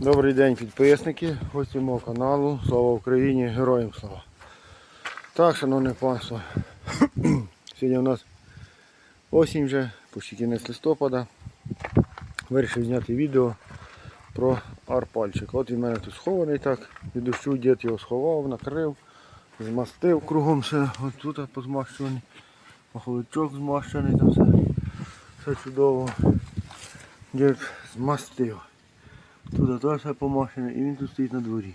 Добрий день підписники, гості мого каналу. Слава Україні, героям слава. Так, шановне панство. Сьогодні у нас осінь вже, почти кінець листопада. Вирішив зняти відео про арпальчик. От він в мене тут схований так. Від дощу дід його сховав, накрив, змастив кругом все. От тут позмащений. Маховичок змащений, там все, все чудово. Дід змастив. Туди теж все помашене і він тут стоїть на дворі.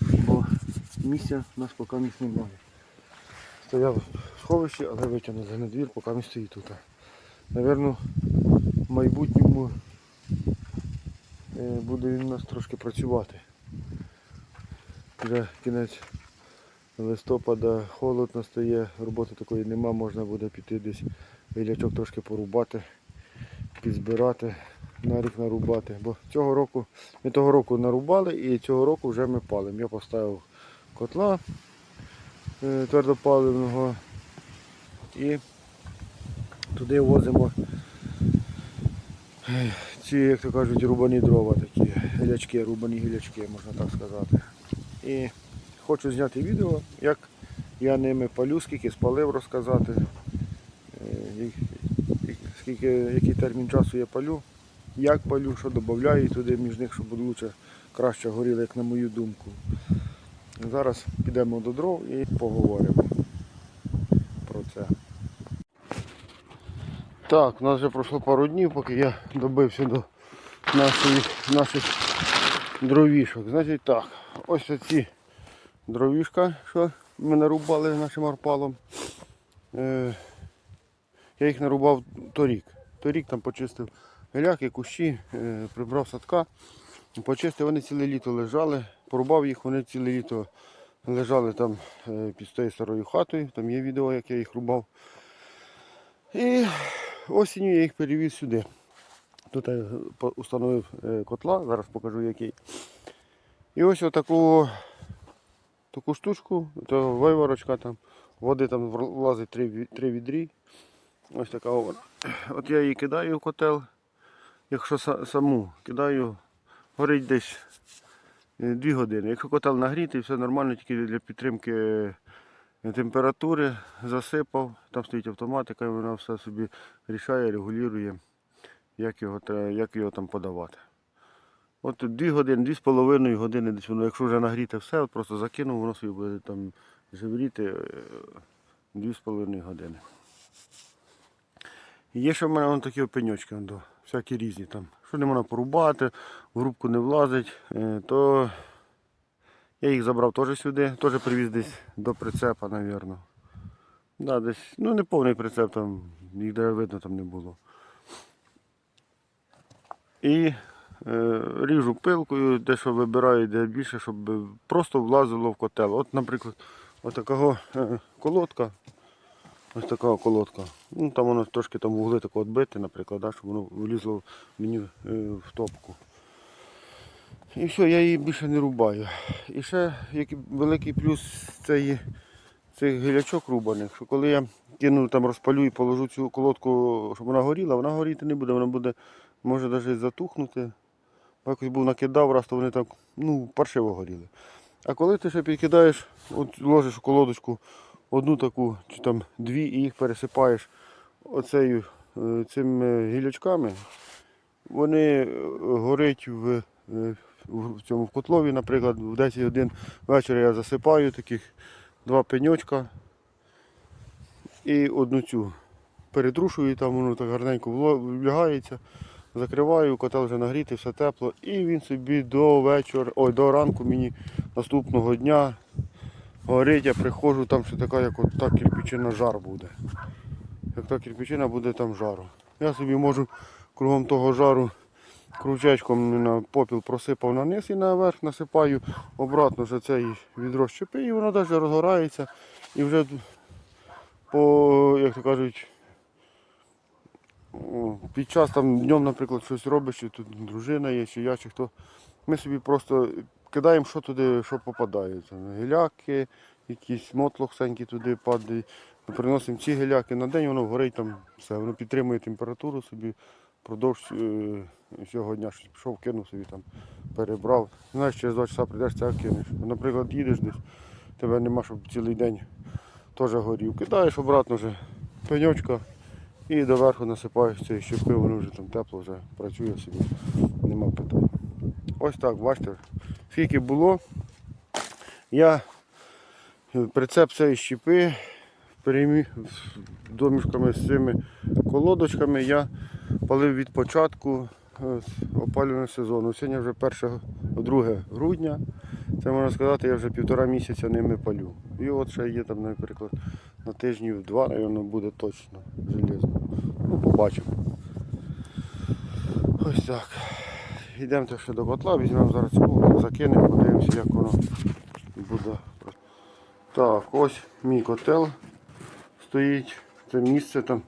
Бо місця у нас поки місць немає. Стояв в сховищі, але витягнули на двір, поки він стоїть тут. Навірно, в майбутньому е, буде він у нас трошки працювати. Вже кінець листопада холодно стає, роботи такої нема, можна буде піти десь вілячок трошки порубати, підзбирати на рік нарубати. Бо цього року, ми того року нарубали і цього року вже ми палимо. Я поставив котла е, твердопаливного і туди возимо е, ці, як то кажуть, рубані дрова такі, гілячки, рубані гілячки, можна так сказати. І хочу зняти відео, як я ними палю, скільки спалив розказати, е, скільки, який термін часу я палю як палю, що додаю туди між них, щоб лучше краще горіло, як на мою думку. Зараз підемо до дров і поговоримо про це. Так, у нас вже пройшло пару днів, поки я добився до нашої, наших дровішок. Значить так, ось ці дровішка, що ми нарубали нашим арпалом. Е, я їх нарубав торік. Торік там почистив геляки, кущі, е, прибрав садка, почистив, вони ціле літо лежали, порубав їх, вони ціле літо лежали там е, під тою старою хатою, там є відео, як я їх рубав. І осінню я їх перевіз сюди. Тут я установив е, котла, зараз покажу який. І ось отаку таку штучку, то виворочка там, води там влазить три, три відрі. Ось така вона. От я її кидаю в котел. Якщо саму кидаю, горить десь 2 години. Якщо котел нагрітий, все нормально, тільки для підтримки е, температури засипав, там стоїть автоматика, і вона все собі рішає, регулює, як його, як його там подавати. От 2 години, 2,5 години десь воно, якщо вже нагріте все, от просто закинув, воно собі буде там живріти е, 2,5 години. Є ще в мене вон такі пеньочки, вон, до, всякі різні там. Що не можна порубати, в грубку не влазить, е, то я їх забрав теж сюди, теж привіз десь до прицепа, мабуть. Да, десь, ну не повний прицеп, там, їх де видно там не було. І е, ріжу пилкою, де що вибираю, де більше, щоб просто влазило в котел. От, наприклад, от е, колодка. Ось така колодка. Ну, там воно трошки там вугли тако відбити, наприклад, да, щоб воно влізло мені е, в топку. І все, я її більше не рубаю. І ще який великий плюс цієї, цих гілячок рубаних, що коли я кину там розпалю і положу цю колодку, щоб вона горіла, вона горіти не буде, вона буде, може навіть затухнути. Бо Якось був накидав, раз то вони так ну, паршиво горіли. А коли ти ще підкидаєш, от ложиш колодочку одну таку чи там дві і їх пересипаєш оцею, е, цими гілячками, вони е, горять в, е, в цьому в котлові, наприклад, в 10 годин вечора я засипаю таких два пеньочка і одну цю перетрушую, там воно так гарненько влягається. Закриваю, котел вже нагрітий, все тепло, і він собі до вечора, ой, до ранку мені наступного дня горить, я приходжу, там ще така, як от та кирпичина жар буде. Як та кирпичина буде там жару. Я собі можу кругом того жару кручечком на попіл просипав на низ і наверх насипаю обратно вже цей відро щепи, і воно навіть розгорається. І вже по, як то кажуть, під час там днем, наприклад, щось робиш, чи тут дружина є, чи я, чи хто. Ми собі просто кидаємо, що туди, що попадає. Там Гіляки, якісь мотлохсенькі туди падають. Ми приносимо ці гіляки на день, воно горить там все, воно підтримує температуру собі впродовж е, всього дня. Щось пішов, кинув собі там, перебрав. Знаєш, через два часа прийдеш, це кинеш. Наприклад, їдеш десь, тебе нема, щоб цілий день теж горів. Кидаєш обратно вже пеньочка і доверху насипаєш цієї щепи, воно вже там тепло, вже працює собі, нема питань. Ось так, бачите, скільки було. Я е, прицеп цієї з домішками з цими колодочками я палив від початку е, опалювального сезону. Сьогодні вже 1 2 грудня. Це можна сказати, я вже півтора місяця ними палю. І от ще є там, наприклад, на тижнів два, напевно, буде точно железно. Ну, побачимо. Ось так. Йдемо ще до котла, візьмемо зараз цього, закинемо, подивимося, як воно буде. Так, ось мій котел стоїть. Це місце там.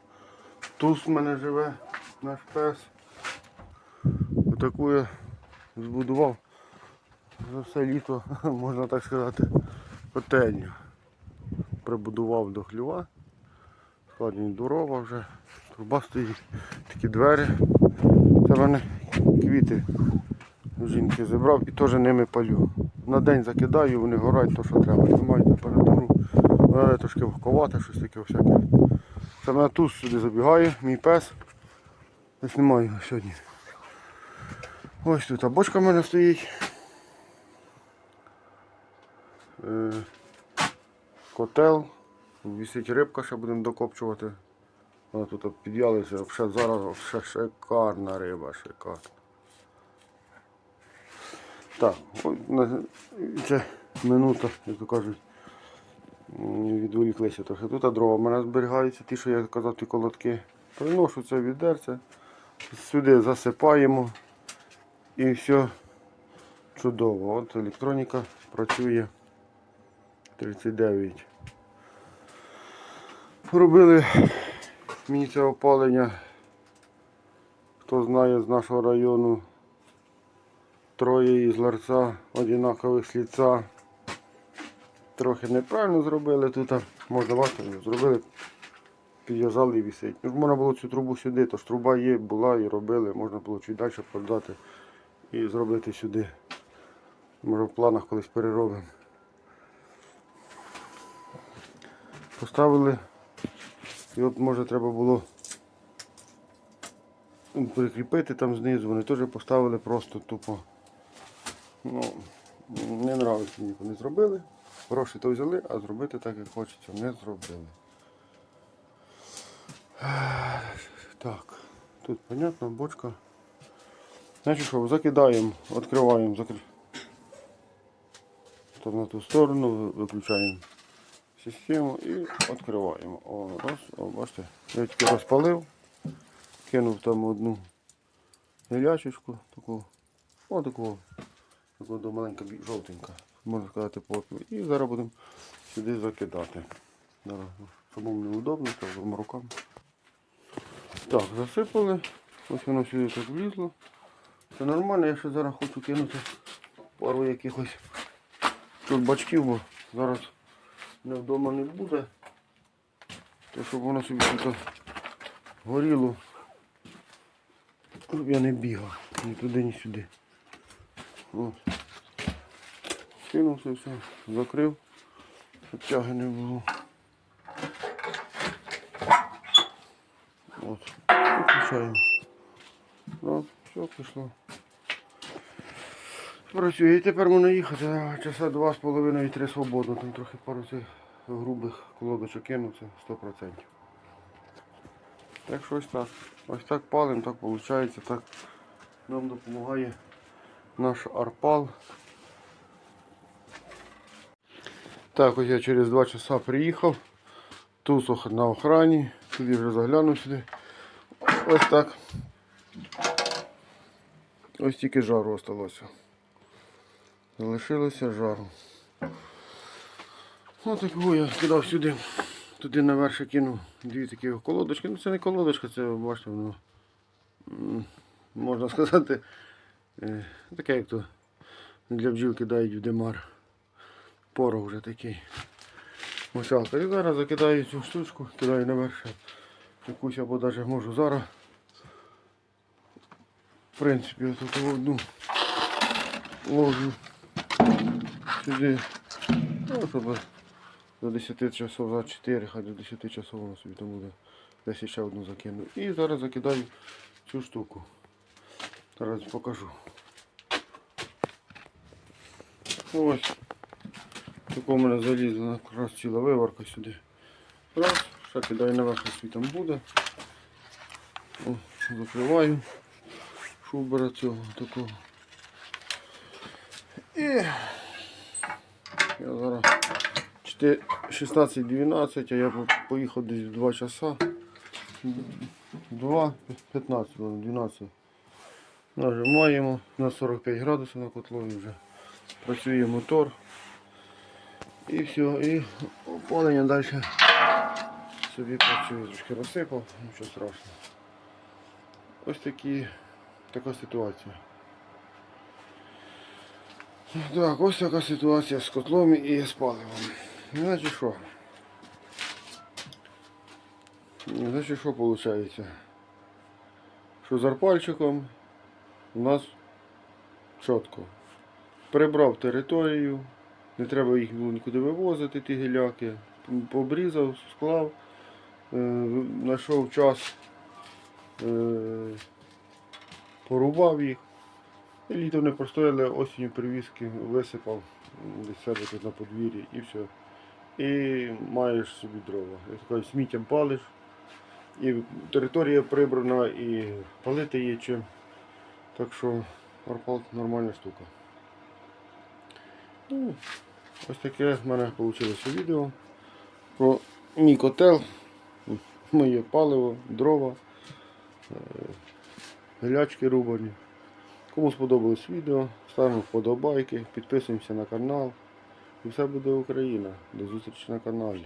Туз в мене живе, наш пес. Отаку я збудував за все літо, можна так сказати, котельню. Прибудував до хліва. Складені дрова вже. Труба стоїть, такі двері. Це в мене квіти у жінки зібрав і теж ними палю. На день закидаю, вони горять, то що треба. Тримають температуру. Вона трошки вогковата, щось таке всяке. Це мене туз сюди забігає, мій пес. Десь немає його сьогодні. Ось тут бочка в мене стоїть. Е, Котел. Вісить рибка, ще будемо докопчувати. Вона тут підв'ялися, ще зараз ще шикарна риба, шикарна. Так, це минута, як то кажуть, відволіклися трохи. Тут дрова в мене зберігаються, ті, що я казав, ті колодки. Приношу це відерце, сюди засипаємо і все чудово. От електроніка працює 39. Робили мені опалення, хто знає з нашого району. Троє із ларца однакових з ліца. Трохи неправильно зробили тут, можна бачити, зробили, підв'язали і висить. Ну, можна було цю трубу сюди, тож труба є, була і робили, можна було чуть далі подати і зробити сюди. Може в планах колись переробимо. Поставили. І от може треба було прикріпити там знизу, вони теж поставили просто тупо. Ну, не нравиться мені, вони зробили. Гроші то взяли, а зробити так, як хочеться, не зробили. Так, тут понятно, бочка. Значить що, закидаємо, відкриваємо, закр... Там на ту сторону, виключаємо систему і відкриваємо. О, раз, о, бачите, я тільки розпалив, кинув там одну гілячечку, таку, о, таку, таку маленька жовтенька, можна сказати, попіл. І зараз будемо сюди закидати. Зараз, самому неудобно, так двома руками. Так, засипали, ось воно сюди так влізло. Це нормально, я ще зараз хочу кинути пару якихось чурбачків, бо зараз не вдома не буде. То щоб воно собі тут горіло. Щоб я не бігав. Ні туди, ні сюди. От. Кинув це все, закрив, щоб тяги не було. От. Виключаємо. От, все пішло. Працює. І тепер можна їхати, часа два з половиною три свободно. Там трохи пару цих грубих колодочок кинуться 100%. Так що ось так. Ось так палим, так виходить, так нам допомагає наш арпал. Так, ось я через два часа приїхав. Тусох на охрані. Туди вже заглянув сюди. Ось так. Ось тільки жару осталося. Залишилося жару. Ось такого я кидав сюди. Туди наверх кинув дві такі колодочки. Ну це не колодочка, це бачите, воно можна сказати е, таке як то для бджіл кидають в демар. Порох вже такий. Мочалка. І зараз закидаю цю штучку, кидаю наверх якусь або навіть можу зараз. В принципі, тут одну ложу сюди. Ну, щоб до 10 часов за 4, хай до 10 часов воно собі там буде. Десь ще одну закину. І зараз закидаю цю штуку. Зараз покажу. Ось. Тако в мене залізла якраз ціла виварка сюди. Раз, ще кидаю наверх, ось там буде. О, закриваю шубера цього такого. І я зараз 16-12, а я по- поїхав десь в 2 часа. 2, 15, 12. Нажимаємо на 45 градусів на котлові вже. Працює мотор. І все, і опалення далі собі працює. Трошки розсипав, нічого страшного. Ось такі, така ситуація. Так, ось така ситуація з котлом і з паливом. Значить що? Значить що виходить? Що з арпальчиком у нас чітко. Прибрав територію, не треба їх було нікуди вивозити, ті гіляки. Побрізав, склав, е, знайшов час, е, порубав їх. Літо не простояли, осінню привізки висипав десь себе тут на подвір'ї і все. І маєш собі дрова. Я сміттям палиш. І територія прибрана, і палити є чим. Так що арпал нормальна штука. Ну, ось таке в мене вийшло відео про мій котел, моє паливо, дрова, е, гілячки рубані. Кому сподобалось відео, ставимо вподобайки, підписуємося на канал. І все буде Україна. До зустрічі на каналі.